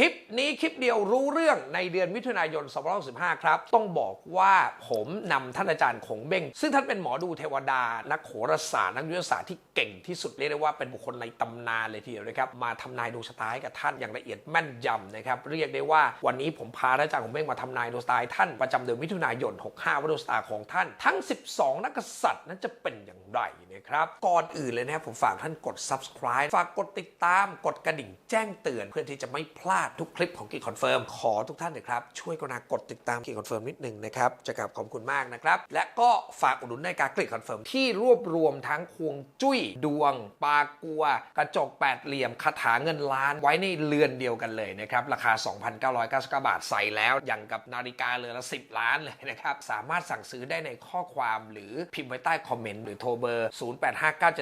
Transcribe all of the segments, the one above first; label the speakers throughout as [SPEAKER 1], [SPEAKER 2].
[SPEAKER 1] คลิปนี้คลิปเดียวรู้เรื่องในเดือนมิถุนายน2565 ครับ ต้องบอกว่าผมนำท่านอาจารย์ขงเบ้ง ซึ่งท่านเป็นหมอดูเทวดา นักโหราศาสตร์นักยุทธศาสตร์ที่เก่งที่สุดเรียกได้ว่าเป็นบุคคลในตำนานเลยทีเดียวนะครับ มาทำนายดวงชะตาให้กับท่านอย่างละเอียดแม่นยำนะครับ เรียกได้ว่าวันนี้ผมพาท่านอาจารย์ขงเบ้งมาทำนายดวงชะตาให้ท่านประจำเดือนมิถุนายน 65 ว่าดวงชะตาของท่านทั้ง 12 นักกษัตริย์นั้นจะเป็นอย่างไรนะครับ ก่อนอื่นเลยนะครับผมฝากท่านกด subscribe ฝากกดติดตาม กดกระดิ่งแจ้งเตือนเพื่อที่จะไม่พลาดทุกคลิปของกีคอนเฟิร์มขอทุกท่านนะครับ ช่วยกรุณากดติดตามกีคอนเฟิร์มนิดหนึ่งนะครับจะกราบขอบคุณมากนะครับ และก็ฝากอุดหนุนในการกรีคอนเฟิร์มที่รวบรวมทั้งควงจุ้ยดวง ปากัว กระจกแปดเหลี่ยมคาถาเงินล้านไว้ในเรือนเดียวกันเลยนะครับราคา 2,999 บาทใส่แล้วอย่างกับนาฬิกาเรือนละ 10 ล้านเลยนะครับสามารถสั่งซื้อได้ในข้อความหรือพิมพ์ไว้ใต้คอมเมนต์หรือโทรเบอร์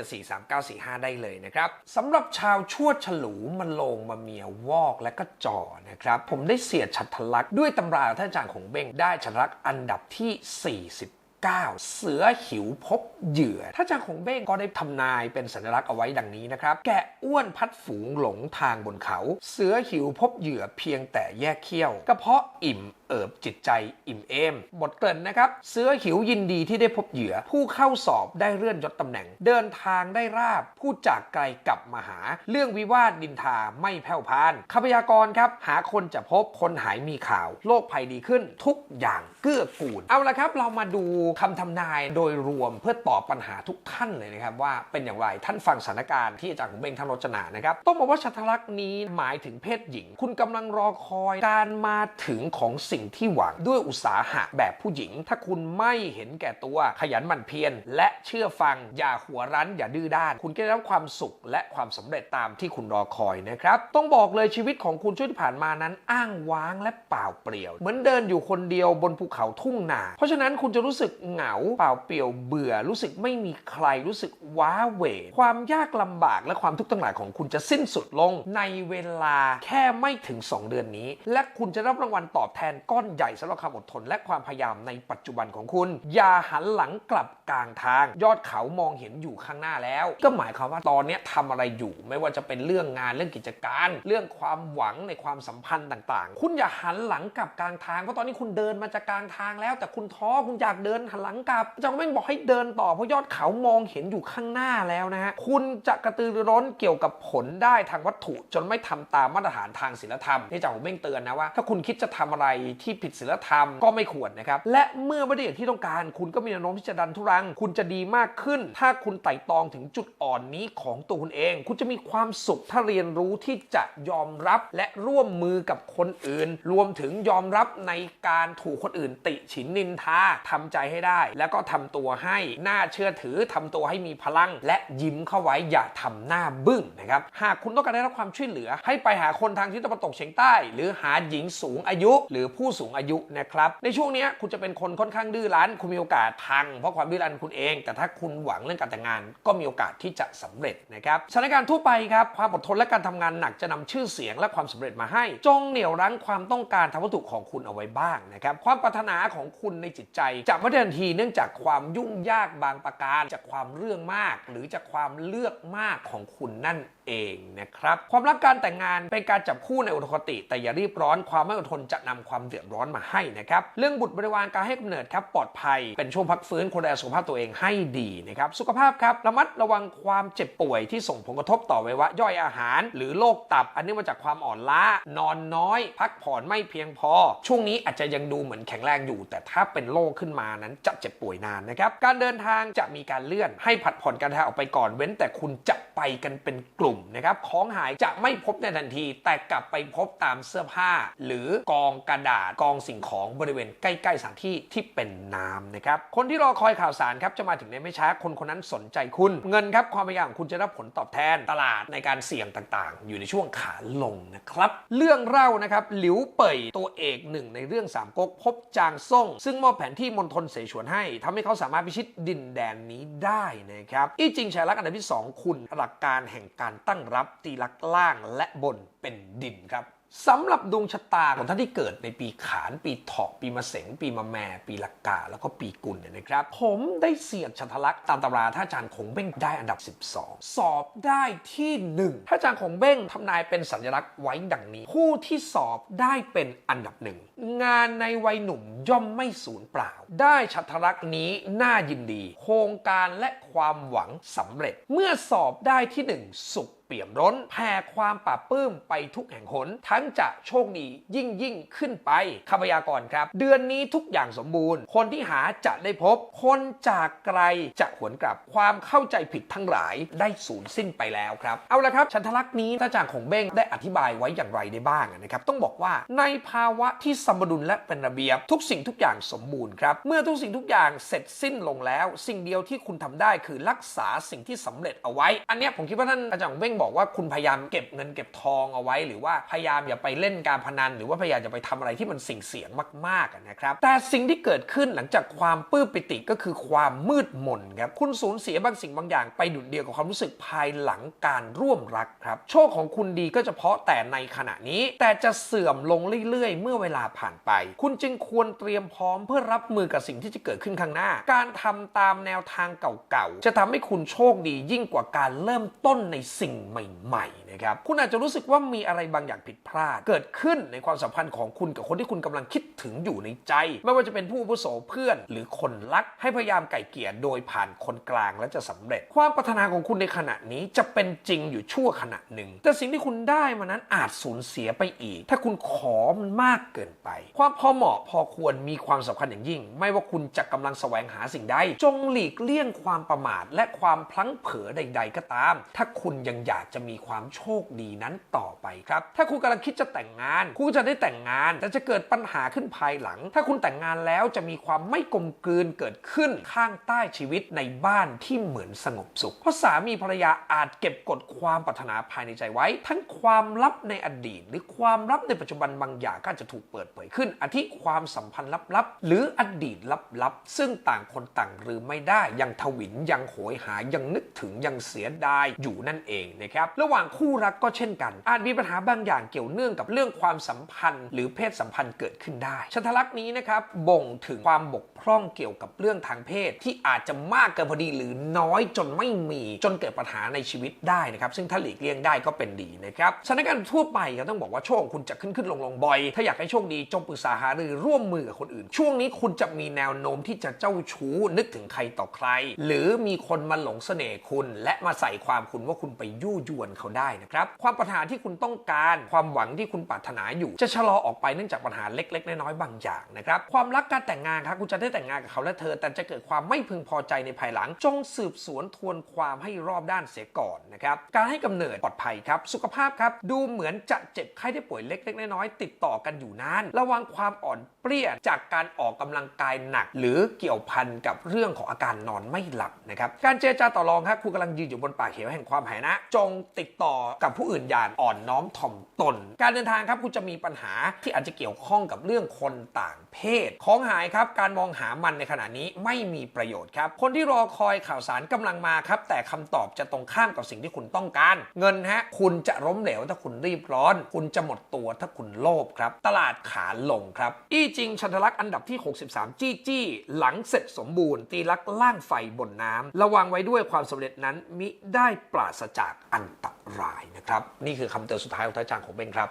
[SPEAKER 1] 0859743945 ได้เลยนะครับสำหรับชาวชวดฉลูมันลงมาเมียวอกและก็จอนะครับ ผมได้เสียดฉัตทลักษ์ด้วยตำราท่านอาจารย์ของเบ้งได้ชัตลักษ์อันดับที่ 40 9เสือหิวพบเหยื่อถ้าจารย์ของเบ้งก็ได้ทำนายเป็นสัญลักษณ์เอาไว้ดังนี้นะครับ แกะอ้วนพัดฝูงหลงทางบนเขา เสือหิวพบเหยื่อเพียงแต่แยกเขี้ยว กระเพาะอิ่มเอิบจิตใจอิ่มเอม บทเกริ่นนะครับ เสือหิวยินดีที่ได้พบเหยื่อ ผู้เข้าสอบได้เลื่อนยศตำแหน่ง เดินทางได้ราบ ผู้จากไกลกลับมาหา เรื่องวิวาทดินทาไม่แผ่วพานขพยากรครับ หาคนจะพบคนหายมีข่าว โลกภัยดีขึ้นทุกอย่างเกื้อกูล เอาละครับ เรามาดูคำทำนายโดยรวมเพื่อตอบปัญหาทุกท่านเลยนะครับ ว่าเป็นอย่างไรท่านฟังสถานการณ์ที่อาจารย์ของเบงท่านรจนานะครับต้องบอกว่าชัตรลักษณ์นี้หมายถึงเพศหญิง คุณกำลังรอคอยการมาถึงของสิ่งที่หวังด้วยอุตสาหะแบบผู้หญิง ถ้าคุณไม่เห็นแก่ตัวขยันหมั่นเพียรและเชื่อฟัง อย่าหัวรั้น อย่าดื้อด้าน คุณจะได้รับความสุขและความสำเร็จตามที่คุณรอคอยนะครับ ต้องบอกเลยชีวิตของคุณช่วงที่ผ่านมานั้น อ้างว้างและเปล่าเปลี่ยว เหมือนเดินอยู่คนเดียวบนภูเขาทุ่งนา เพราะฉะนั้นคุณจะรู้สึกเหงาเปล่าเปลี่ยวเบื่อ รู้สึกไม่มีใครรู้สึกว้าเหวความยากลำบากและความทุกข์ทั้งหลายของคุณจะสิ้นสุดลงในเวลาแค่ไม่ถึง 2 เดือนนี้ และคุณจะรับรางวัลตอบแทนก้อนใหญ่สำหรับความอดทน และความพยายามในปัจจุบันของคุณ อย่าหันหลังกลับกลางทาง ยอดเขามองเห็นอยู่ข้างหน้าแล้ว ก็หมายความว่าตอนนี้ยทำอะไรอยู่ ไม่ว่าจะเป็นเรื่องงานเรื่องกิจการ เรื่องความหวังในความสัมพันธ์ต่างๆ คุณอย่าหันหลังกลับกลางทางเพราะตอนนี้คุณเดินมาจากกลางทางแล้ว แต่คุณท้อคุณอยากเดินหันหลังกลับอาจารย์ก็ไม่บอกให้เดินต่อเพราะยอดเขามองเห็นอยู่ข้างหน้าแล้วนะฮะคุณจะกระตือรือร้นเกี่ยวกับผลได้ทางวัตถุจนไม่ทำตามมาตรฐานทางศีลธรรมนี่อาจารย์ผมเบ่งเตือนนะว่า ถ้าคุณคิดจะทำอะไรที่ผิดศีลธรรมก็ไม่ควรนะครับ และเมื่อไม่ได้อย่างที่ต้องการ คุณก็มีแนวโน้มที่จะดันทุรัง คุณจะดีมากขึ้น ถ้าคุณไต่ตองถึงจุดอ่อนนี้ของตัวคุณเอง คุณจะมีความสุขถ้าเรียนรู้ที่จะยอมรับและร่วมมือกับคนอื่น รวมถึงยอมรับในการถูกคนอื่น ติฉินนินทาทำใจให้ได้ แล้วก็ทำตัวให้น่าเชื่อถือทำตัวให้มีพลัง และยิ้มเข้าไว้อย่าทำหน้าบึ้งนะครับหากคุณต้องการได้รับความช่วยเหลือ ให้ไปหาคนทางทิศตะวันตกเฉียงใต้ หรือหาหญิงสูงอายุ หรือผูู้้สูงอายุนะครับ ในช่วงนี้คุณจะเป็นคนค่อนข้างดื้อรั้น คุณมีโอกาสพัง เพราะความดื้อรั้นคุณเอง แต่ถ้าคุณหวังเรื่องการแต่งงาน ก็มีโอกาสที่จะสำเร็จนะครับสถานการณ์ทั่วไปครับความอดทนและการทำงานหนักจะนำชื่อเสียงและความสำเร็จมาให้ จงเหนี่ยวรั้งความต้องการทางวัตถุของคุณเอาไว้บ้างนะครับความปรารถนาของคุณในจิตใจจะไม่ได้ทันทีเนื่องจากความยุ่งยากบางประการ จากความเรื่องมาก หรือจากความเลือกมากของคุณนั่น เองนะครับความรักการแต่งงานเป็นการจับคู่ในอุดมคติ แต่อย่ารีบร้อนความไม่อดทนจะนำความเดือดร้อนมาให้นะครับเรื่องบุตรบริวารการให้กำเนิดครับปลอดภัยเป็นช่วงพักฟื้นคนดูแลสุขภาพตัวเองให้ดีนะครับสุขภาพครับระมัดระวังความเจ็บป่วยที่ส่งผลกระทบต่อไวัยวะย่อยอาหาร หรือโรคตับ อันนี้มาจากความอ่อนล้านอนน้อย พักผ่อนไม่เพียงพอ ช่วงนี้อาจจะยังดูเหมือนแข็งแรงอยู่ แต่ถ้าเป็นโรคขึ้นมานั้นจะเจ็บป่วยนานนะครับการเดินทางจะมีการเลื่อนให้ผัดผ่อนการเดินทางออกไปก่อนเว้น แต่คุณจะไปกันเป็นกลุ่มนะครับของหายจะไม่พบในทันที แต่กลับไปพบตามเสื้อผ้า หรือกองกระดาษกองสิ่งของบริเวณใกล้ๆสถานที่ที่เป็นน้ำนะครับคนที่รอคอยข่าวสารครับจะมาถึงในไม่ช้าคนคนนั้นสนใจคุณ เงินครับความพยายามของคุณจะรับผลตอบแทนตลาดในการเสี่ยงต่างๆ อยู่ในช่วงขาลงนะครับเรื่องเล่านะครับหลิวเป่ยตัวเอกหนึ่งในเรื่องสามก๊กพบจางซ่ง ซึ่งมอบแผนที่มณฑลเสฉวนให้ทำให้เขาสามารถพิชิตดินแดนนี้ได้นะครับอีจิงชายลักษณ์อันดับที่ 2 คุณหลักการแห่งการตั้งรับตีลักล่างและบนเป็นดินครับ สำหรับดวงชะตาของท่านที่เกิดในปีขาน ปีเถาะปีมะเสง ปีมะแม่ ปีละกา แล้วก็ปีกุลเนี่ยนะครับ ผมได้เสียดชันทลักษณ์ตามตำราท่านอาจารย์คงเบ้งได้อันดับ 12 สอบได้ที่ 1ท่านอาจารย์คงเบ้งทำนายเป็นสัญลักษณ์ไว้ดังนี้ ผู้ที่สอบได้เป็นอันดับหนึ่งงานในวัยหนุ่มย่อมไม่สูญเปล่า ได้ชัทลักษณ์นี้น่ายินดี โครงการและความหวังสำเร็จ เมื่อสอบได้ที่หนึ่งสุขเปี่ยมร้นแผ่ความปราบปลื้มไปทุกแห่งหน ทั้งจะโชคดียิ่งยิ่งขึ้นไปคำพยากรณ์ครับ เดือนนี้ทุกอย่างสมบูรณ์ คนที่หาจะได้พบ คนจากไกลจะหวนกลับความเข้าใจผิดทั้งหลายได้สูญสิ้นไปแล้วครับ เอาละครับชันทลักษณ์นี้ท่านอาจารย์ของเบ้งได้อธิบายไว้อย่างไรได้บ้างนะครับ ต้องบอกว่าในภาวะที่สมดุลและเป็นระเบียบ ทุกสิ่งทุกอย่างสมบูรณ์ครับ เมื่อทุกสิ่งทุกอย่างเสร็จสิ้นลงแล้ว สิ่งเดียวที่คุณทำได้คือรักษาสิ่งที่สำเร็จเอาไว้ อันนี้ผมคิดว่าท่านอาจารย์ของเบ้งบอกว่าคุณพยายามเก็บเงินเก็บทองเอาไว้ หรือว่าพยายามอย่าไปเล่นการพนัน หรือว่าพยายามจะไปทำอะไรที่มันสิ่งเสียงมากๆนะครับ แต่สิ่งที่เกิดขึ้นหลังจากความปื้มปิติก็คือความมืดมนครับคุณสูญเสียบางสิ่งบางอย่างไปดุดเดียวกับความรู้สึกภายหลังการร่วมรักครับโชคของคุณดีก็เฉพาะแต่ในขณะนี้ แต่จะเสื่อมลงเรื่อยๆ เมื่อเวลาผ่านไป คุณจึงควรเตรียมพร้อมเพื่อรับมือกับสิ่งที่จะเกิดขึ้นข้างหน้า การทำตามแนวทางเก่าๆจะทำให้คุณโชคดียิ่งกว่าการเริ่มต้นในสิ่งใหม่ๆนะครับคุณอาจจะรู้สึกว่ามีอะไรบางอย่างผิดพลาด เกิดขึ้นในความสัมพันธ์ของคุณกับคนที่คุณกำลังคิดถึงอยู่ในใจ ไม่ว่าจะเป็นผู้อาวุโสเพื่อน หรือคนรักให้พยายามไก่เกลี่ยโดยผ่านคนกลางและจะสำเร็จ ความปรารถนาของคุณในขณะนี้จะเป็นจริงอยู่ชั่วขณะหนึ่ง แต่สิ่งที่คุณได้มานั้นอาจสูญเสียไปอีก ถ้าคุณขอมันมากเกินไป ความพอเหมาะพอควรมีความสำคัญอย่างยิ่ง ไม่ว่าคุณจะกำลังแสวงหาสิ่งใดจงหลีกเลี่ยงความประมาทและความพลั้งเผลอใด ๆ ก็ตาม ถ้าคุณยังอยากจะมีความโชคดีนั้นต่อไปครับ ถ้าคุณกำลังคิดจะแต่งงาน คุณก็จะได้แต่งงาน แต่จะเกิดปัญหาขึ้นภายหลัง ถ้าคุณแต่งงานแล้วจะมีความไม่กลมกลืนเกิดขึ้นข้างใต้ชีวิตในบ้านที่เหมือนสงบสุข เพราะสามีภรรยาอาจเก็บกดความปรารถนาภายในใจไว้ ทั้งความลับในอดีต หรือความลับในปัจจุบันบางอย่างก็จจะถูกเปิดเผยขึ้นอาทิความสัมพันธ์ลับๆหรืออดีตลับๆซึ่งต่างคนต่างลืมไม่ได้ยังทวินยังโหยหายังนึกถึงยังเสียดายอยู่นั่นเองนะครับระหว่างคู่รักก็เช่นกัน อาจมีปัญหาบางอย่างเกี่ยวเนื่องกับเรื่องความสัมพันธ์ หรือเพศสัมพันธ์เกิดขึ้นได้ชันทลักษณ์นี้นะครับบ่งถึงความบกพร่องเกี่ยวกับเรื่องทางเพศ ที่อาจจะมากเกินพอดีหรือน้อยจนไม่มีจนเกิดปัญหาในชีวิตได้นะครับซึ่งถ้าหลีกเลี่ยงได้ก็เป็นดีนะครับสถานการณ์ทั่วไปก็ต้องบอกว่าโชคคุณจะขึ้นขึ้นลงลงบ่อย ถ้าอยากให้โชคดีจงปรึกษาหารือร่วมมือกับคนอื่น ช่วงนี้คุณจะมีแนวโน้มที่จะเจ้าชู้นึกถึงใครต่อใคร หรือมีคนมาหลงเสน่ห์คุณ และมาใส่ความคุณว่าคุณไปยั่ยวนเขาได้นะครับความปรารถนาที่คุณต้องการความหวังที่คุณปรารถนาอยู่ จะชะลอออกไปเนื่องจากปัญหาเล็ก ๆ น้อยๆบางอย่างนะครับความรักการแต่งงานครับคุณจะได้แต่งงานกับเขาและเธอ แต่จะเกิดความไม่พึงพอใจในภายหลัง จงสืบสวนทวนความให้รอบด้านเสียก่อนนะครับการให้กำเนิดปลอดภัยครับสุขภาพครับดูเหมือนจะเจ็บไข้ได้ป่วยเล็ก ๆ น้อยๆติดต่อกันอยู่นานระวังความอ่อนเปรี้ยจากการออกกำลังกายหนัก หรือเกี่ยวพันกับเรื่องของอาการนอนไม่หลับนะครับการเจรจาต่อรองครับคุณกำลังยืนอยู่บนปากเหวแห่งความหายนะจงติดต่อกับผู้อื่นอย่างอ่อนน้อมถ่อมตน การเดินทางครับคุณจะมีปัญหาที่อาจจะเกี่ยวข้องกับเรื่องคนต่างเพศ ของหายครับการมองหามันในขณะนี้ไม่มีประโยชน์ครับ คนที่รอคอยข่าวสารกำลังมาครับ แต่คำตอบจะตรงข้ามกับสิ่งที่คุณต้องการ เงินฮะคุณจะล้มเหลวถ้าคุณรีบร้อน คุณจะหมดตัวถ้าคุณโลภครับ ตลาดขาลงครับ อี้จริงชันทลักษ์อันดับที่ 63 จี้จี้หลังเสร็จสมบูรณ์ ตีลักษ์ล่างไฟบนน้ำระวังไว้ด้วยความสำเร็จนั้นมิได้ปราศจากอันตรายนะครับ นี่คือคำเตือนสุดท้ายของท่านอาจารย์ของเบงครับ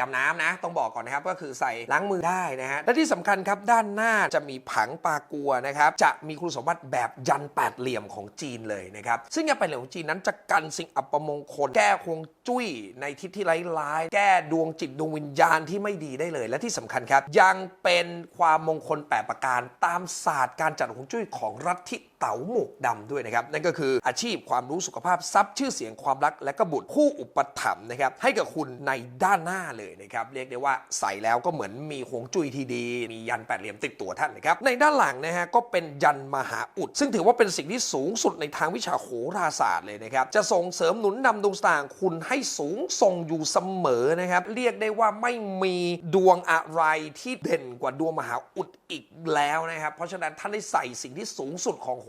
[SPEAKER 1] ดำน้ำนะ ต้องบอกก่อนนะครับก็คือใส่ล้างมือได้นะฮะและที่สำคัญครับด้านหน้าจะมีผังปากัวนะครับจะมีคุณสมบัติแบบยันแปดเหลี่ยมของจีนเลยนะครับซึ่งยันแปดเหลี่ยมของจีนนั้นจะกันสิ่งอัปมงคล แก้ฮวงจุ้ยในทิศที่ร้ายๆแก้ดวงจิตดวงวิญญาณที่ไม่ดีได้เลย และที่สำคัญครับ ยังเป็นความมงคลแปดประการตามศาสตร์การจัดฮวงจุ้ยของรัฐทิ เต๋าหมวกดำด้วยนะครับ นั่นก็คืออาชีพความรู้สุขภาพทรัพย์ชื่อเสียงความรักและก็บุตรผู้อุปถัมภ์นะครับให้กับคุณในด้านหน้าเลยนะครับ เรียกได้ว่าใส่แล้วก็เหมือนมีฮวงจุ้ยทีดี มียันแปดเหลี่ยมติดตัวท่านนะครับ ในด้านหลังนะฮะก็เป็นยันมหาอุด ซึ่งถือว่าเป็นสิ่งที่สูงสุดในทางวิชาโหราศาสตร์เลยนะครับ จะส่งเสริมหนุนนำดวงสตางค์คุณให้สูงส่งอยู่เสมอนะครับ เรียกได้ว่าไม่มีดวงอะไรที่เด่นกว่าดวงมหาอุดอีกแล้วนะครับ เพราะฉะนั้นท่านได้ใส่สิ่งที่สูงสุดของโห